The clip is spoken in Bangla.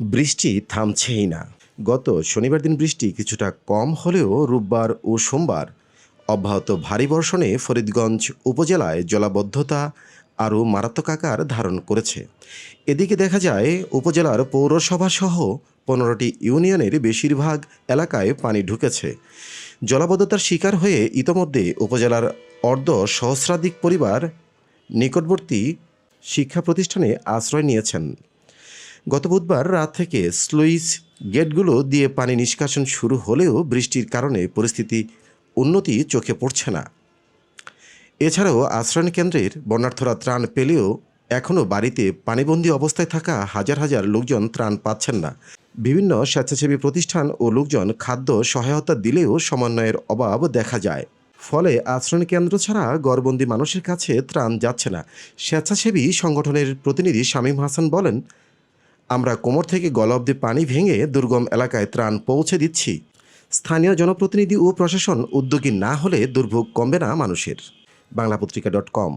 বৃষ্টি থামছেই না। গত শনিবার দিন বৃষ্টি কিছুটা কম হলেও রোববার ও সোমবার অব্যাহত ভারী বর্ষণে ফরিদগঞ্জ উপজেলায় জলাবদ্ধতা আরও মারাত্মক আকার ধারণ করেছে। এদিকে দেখা যায়, উপজেলার পৌরসভাসহ পনেরোটি ইউনিয়নের বেশিরভাগ এলাকায় পানি ঢুকেছে। জলাবদ্ধতার শিকার হয়ে ইতোমধ্যে উপজেলার অর্ধ সহস্রাধিক পরিবার নিকটবর্তী শিক্ষা প্রতিষ্ঠানে আশ্রয় নিয়েছেন। গত বুধবার রাত থেকে স্লুইস গেটগুলো দিয়ে পানি নিষ্কাশন শুরু হলেও বৃষ্টির কারণে পরিস্থিতি উন্নতি চোখে পড়ছে না। এছাড়াও আশ্রয়ণ কেন্দ্রের বন্যার্থরা ত্রাণ পেলেও এখনও বাড়িতে পানিবন্দী অবস্থায় থাকা হাজার হাজার লোকজন ত্রাণ পাচ্ছেন না। বিভিন্ন স্বেচ্ছাসেবী প্রতিষ্ঠান ও লোকজন খাদ্য সহায়তা দিলেও সমন্বয়ের অভাব দেখা যায়। ফলে আশ্রয়ণ কেন্দ্র ছাড়া গড়বন্দি মানুষের কাছে ত্রাণ যাচ্ছে না। স্বেচ্ছাসেবী সংগঠনের প্রতিনিধি শামীম হাসান বলেন আমরা কোমর থেকে গলা অব্দি পানি ভেঙে দুর্গম এলাকায় ত্রাণ পৌঁছে দিচ্ছি। স্থানীয় জনপ্রতিনিধি ও প্রশাসন উদ্যোগী না হলে দুর্ভোগ কমবে না মানুষের। বাংলা পত্রিকা ডট কম